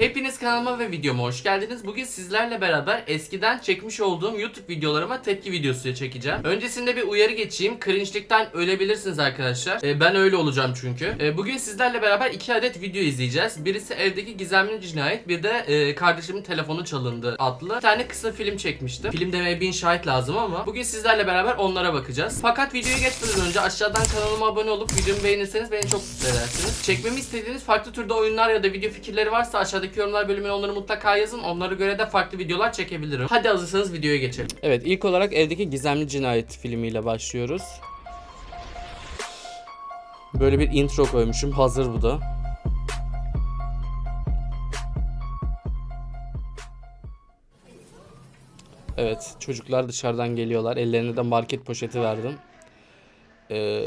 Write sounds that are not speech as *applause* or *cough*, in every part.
Hepiniz kanalıma ve videoma hoş geldiniz. Bugün sizlerle beraber eskiden çekmiş olduğum YouTube videolarıma tepki videosu çekeceğim. Öncesinde bir uyarı geçeyim. Cringe'likten ölebilirsiniz arkadaşlar. Ee, ben öyle olacağım çünkü. Ee, bugün sizlerle beraber iki adet video izleyeceğiz. Birisi evdeki gizemli cinayet, bir de e, kardeşimin telefonu çalındı adlı. Bir tane kısa film çekmiştim. Film demeye bin şahit lazım ama bugün sizlerle beraber onlara bakacağız. Fakat videoya geçmeden önce aşağıdan kanalıma abone olup videomu beğenirseniz beni çok mutlu edersiniz. Çekmemi istediğiniz farklı türde oyunlar ya da video fikirleri varsa aşağıdaki yorumlar bölümüne onları mutlaka yazın. Onlara göre de farklı videolar çekebilirim. Hadi hazırsanız videoya geçelim. Evet ilk olarak evdeki gizemli cinayet filmiyle başlıyoruz. Böyle bir intro koymuşum. Hazır bu da. Evet çocuklar dışarıdan geliyorlar. Ellerine de market poşeti verdim. Ee,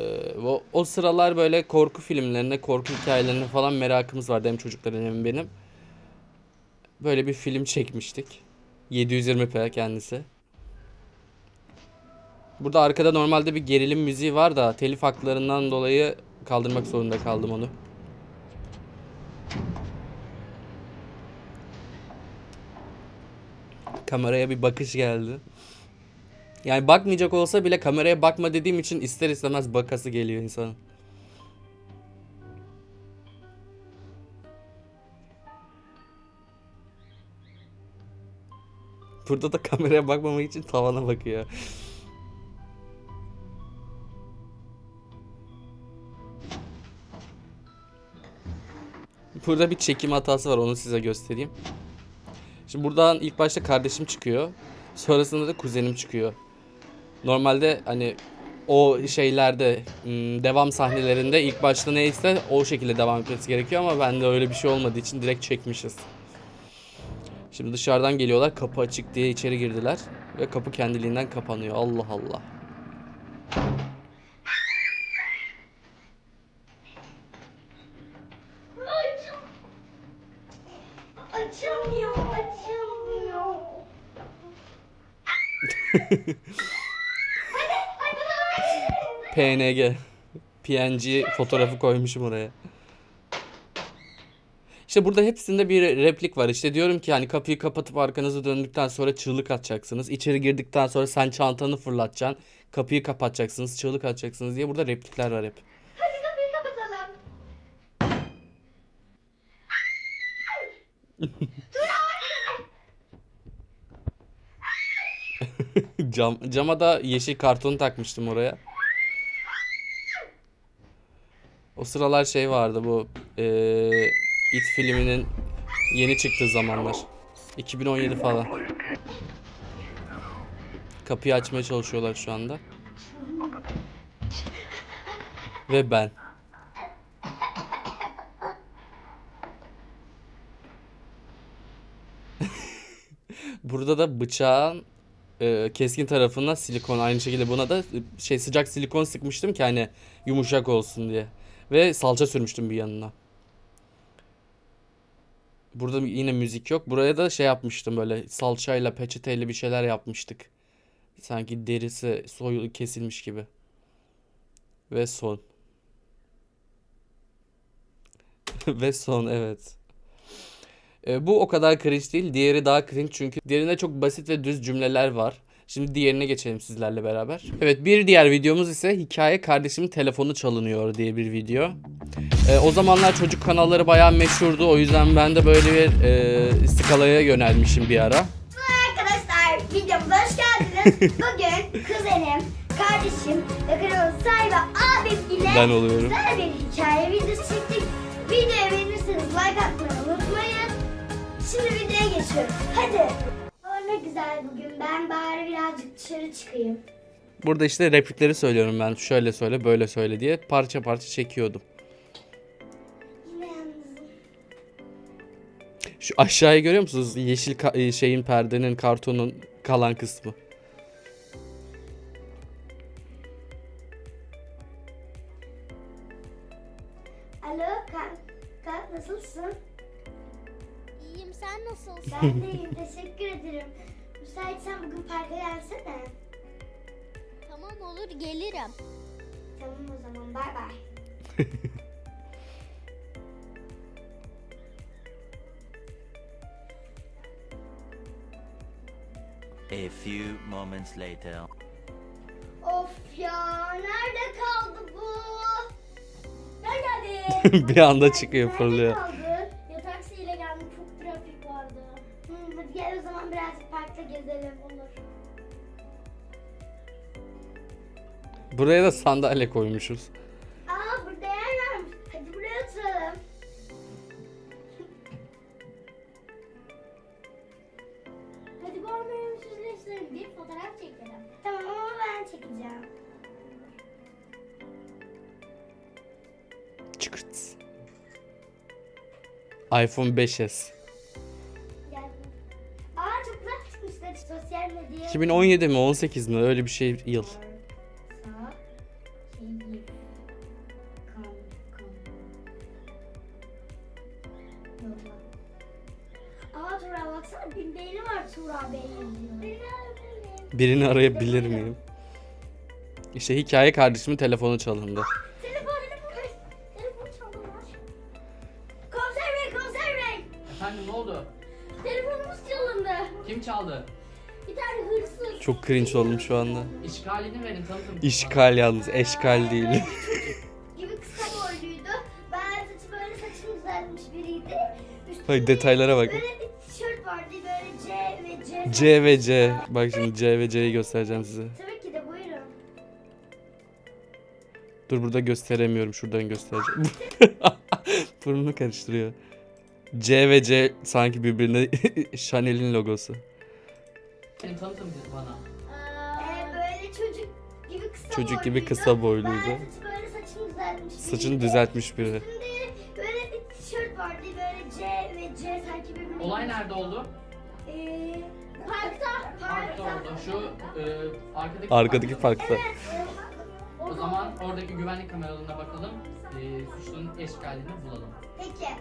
o, o sıralar böyle korku filmlerine, korku hikayelerine falan merakımız vardı hem çocukların hem benim. Böyle bir film çekmiştik. 720p kendisi. Burada arkada normalde bir gerilim müziği var da telif haklarından dolayı kaldırmak zorunda kaldım onu. Kameraya bir bakış geldi. Yani bakmayacak olsa bile kameraya bakma dediğim için ister istemez bakası geliyor insanın. Burada da kameraya bakmamak için tavana bakıyor. Burada bir çekim hatası var onu size göstereyim. Şimdi buradan ilk başta kardeşim çıkıyor. Sonrasında da kuzenim çıkıyor. Normalde hani o şeylerde hmm, devam sahnelerinde ilk başta neyse o şekilde devam etmesi gerekiyor ama bende öyle bir şey olmadığı için direkt çekmişiz. Şimdi dışarıdan geliyorlar kapı açık diye içeri girdiler ve kapı kendiliğinden kapanıyor. Allah Allah. Açamıyor, açamıyor. *laughs* PNG. PNG fotoğrafı koymuşum oraya. İşte burada hepsinde bir replik var. İşte diyorum ki hani kapıyı kapatıp arkanızı döndükten sonra çığlık atacaksınız. İçeri girdikten sonra sen çantanı fırlatacaksın. Kapıyı kapatacaksınız, çığlık atacaksınız diye burada replikler var hep. Hadi kapıyı kapatalım. *laughs* Cam, cama da yeşil karton takmıştım oraya. O sıralar şey vardı bu eee It filminin yeni çıktığı zamanlar. 2017 falan. Kapıyı açmaya çalışıyorlar şu anda. Ve ben. *laughs* Burada da bıçağın e, keskin tarafına silikon aynı şekilde buna da e, şey sıcak silikon sıkmıştım ki hani yumuşak olsun diye. Ve salça sürmüştüm bir yanına. Burada yine müzik yok. Buraya da şey yapmıştım böyle salçayla peçeteyle bir şeyler yapmıştık. Sanki derisi soyu kesilmiş gibi. Ve son. *laughs* Ve son evet. E, bu o kadar cringe değil. Diğeri daha cringe çünkü diğerinde çok basit ve düz cümleler var. Şimdi diğerine geçelim sizlerle beraber. Evet bir diğer videomuz ise hikaye kardeşimin telefonu çalınıyor diye bir video. E, o zamanlar çocuk kanalları bayağı meşhurdu. O yüzden ben de böyle bir e, skalaya yönelmişim bir ara. Arkadaşlar videomuza hoş geldiniz. *laughs* Bugün kuzenim, kardeşim ve kanalın sahibi abim ile Ben oluyorum. güzel bir hikaye videosu çektik. Videoyu beğenirseniz like atmayı unutmayın. Şimdi videoya geçiyoruz. Hadi. O ne güzel bugün. Ben bari birazcık dışarı çıkayım. Burada işte replikleri söylüyorum ben. Şöyle söyle böyle söyle diye parça parça çekiyordum. Yine yalnızım. Şu aşağıyı görüyor musunuz? Yeşil ka- e, şeyin perdenin kartonun kalan kısmı. Alo kanka nasılsın? İyiyim sen nasılsın? Ben de iyiyim teşekkür ederim. Müsaitsen bugün parka gelsene. Tamam olur gelirim. Tamam o zaman bay bay. *laughs* A few moments later. Of ya nerede kaldı bu? *laughs* Nerede? Bir anda çıkıyor Nerede fırlıyor. Olur. Buraya da sandalye koymuşuz. Aa burada yer varmış. Hadi buraya oturalım. Hadi bu anı süzleştirelim bir fotoğraf çekelim. Tamam ama ben çekeceğim. Çıkırt. iPhone 5s. 2017 mi 18 mi öyle bir şey yıl. Aa Tuğra baksana bir beyni var Tuğra Bey'in diyor. Birini arayabilir miyim? İşte hikaye kardeşimin telefonu çalındı. Telefon, telefon, telefon çaldılar. Komiser bey, komiser bey. Efendim ne oldu? Telefonumuz çalındı. Kim çaldı? Bir tane hırsız. Çok cringe oldum şu anda. İşgalini verin tanıtım. İşgal yalnız eşkal değil. *laughs* gibi kısa boyluydu. Ben saçı böyle saçını düzeltmiş biriydi. Üstünde Bak detaylara bak. Böyle bir tişört vardı böyle C ve C. C ve C. Bak şimdi C ve C'yi göstereceğim size. Tabii ki de buyurun. Dur burada gösteremiyorum. Şuradan göstereceğim. *laughs* Burnunu karıştırıyor. C ve C sanki birbirine *laughs* Chanel'in logosu. Benim tanıtım bana. Ee, böyle çocuk gibi kısa Çocuk gibi boyluydu. kısa boyluydu. Ben saçı böyle saçını düzeltmiş Saçını biriydi. düzeltmiş biri. Üstünde böyle bir tişört vardı böyle C ve C sanki birbirine. Olay nerede oldu? Ee, parkta. Parkta oldu. Şu e, arkadaki Arkadaki parkta. Evet. e, O zaman oradaki güvenlik kameralarına bakalım. E, suçlunun eşgalini bulalım. Peki.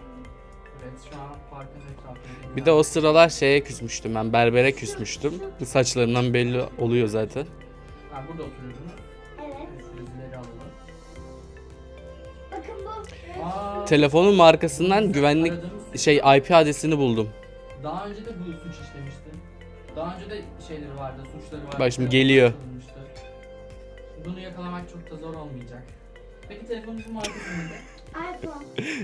Bir de o sıralar şeye küsmüştüm ben. Berbere küsmüştüm. Saçlarından belli oluyor zaten. Ha, burada oturuyorsunuz. Evet. Sürücüleri alalım. Bakın bu. Aa, Telefonun markasından güvenlik aradığımız- şey IP adresini buldum. Daha önce de bu suç işlemişti. Daha önce de şeyleri vardı, suçları vardı. Bak şimdi geliyor. Bunu yakalamak çok da zor olmayacak. Peki telefonunuzun markası neydi? iPhone.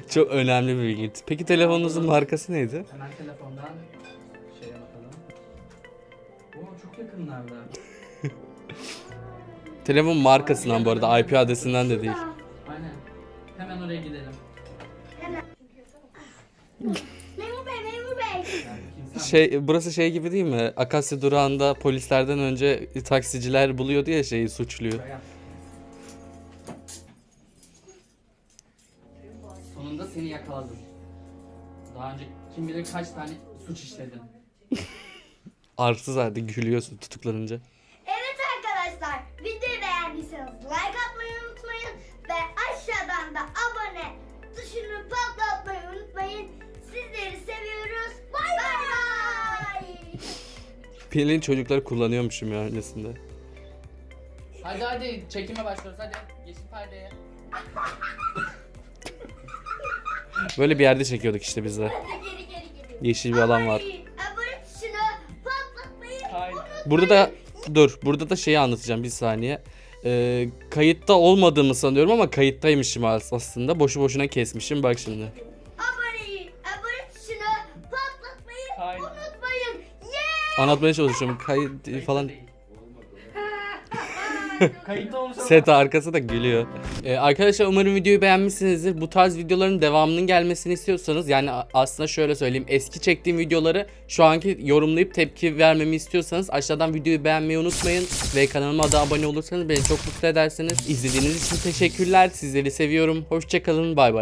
Çok önemli bir bilgi. Peki telefonunuzun markası neydi? Hemen telefondan şeye bakalım. Oo çok yakınlarda. *laughs* Telefon markasından bu arada IP adresinden de değil. Aynen. Hemen oraya gidelim. Memur bey, memur bey. Yani kimse Şey burası şey gibi değil mi? Akasya durağında polislerden önce taksiciler buluyordu ya şeyi suçluyu. Buraya. Daha önce kim bilir kaç tane suç işledin. *laughs* Arsız halde gülüyorsun tutuklanınca. Evet arkadaşlar, videoyu beğendiyseniz like atmayı unutmayın ve aşağıdan da abone tuşunu patlatmayı unutmayın. Sizleri seviyoruz. Bay bay. Pelin çocukları kullanıyormuşum ya öncesinde. Hadi hadi çekime başlıyoruz hadi. Yeşil perdeye. *laughs* Böyle bir yerde çekiyorduk işte biz de. Yeşil bir alan var. Burada da dur burada da şeyi anlatacağım bir saniye. Ee, kayıtta olmadığımı sanıyorum ama kayıttaymışım as- aslında. Boşu boşuna kesmişim bak şimdi. Anlatmaya çalışıyorum. Kayıt falan Kayıtta olmuş. Set arkası da gülüyor. Ee, arkadaşlar umarım videoyu beğenmişsinizdir. Bu tarz videoların devamının gelmesini istiyorsanız yani aslında şöyle söyleyeyim. Eski çektiğim videoları şu anki yorumlayıp tepki vermemi istiyorsanız aşağıdan videoyu beğenmeyi unutmayın. Ve kanalıma da abone olursanız beni çok mutlu edersiniz. İzlediğiniz için teşekkürler. Sizleri seviyorum. Hoşçakalın. Bay bay.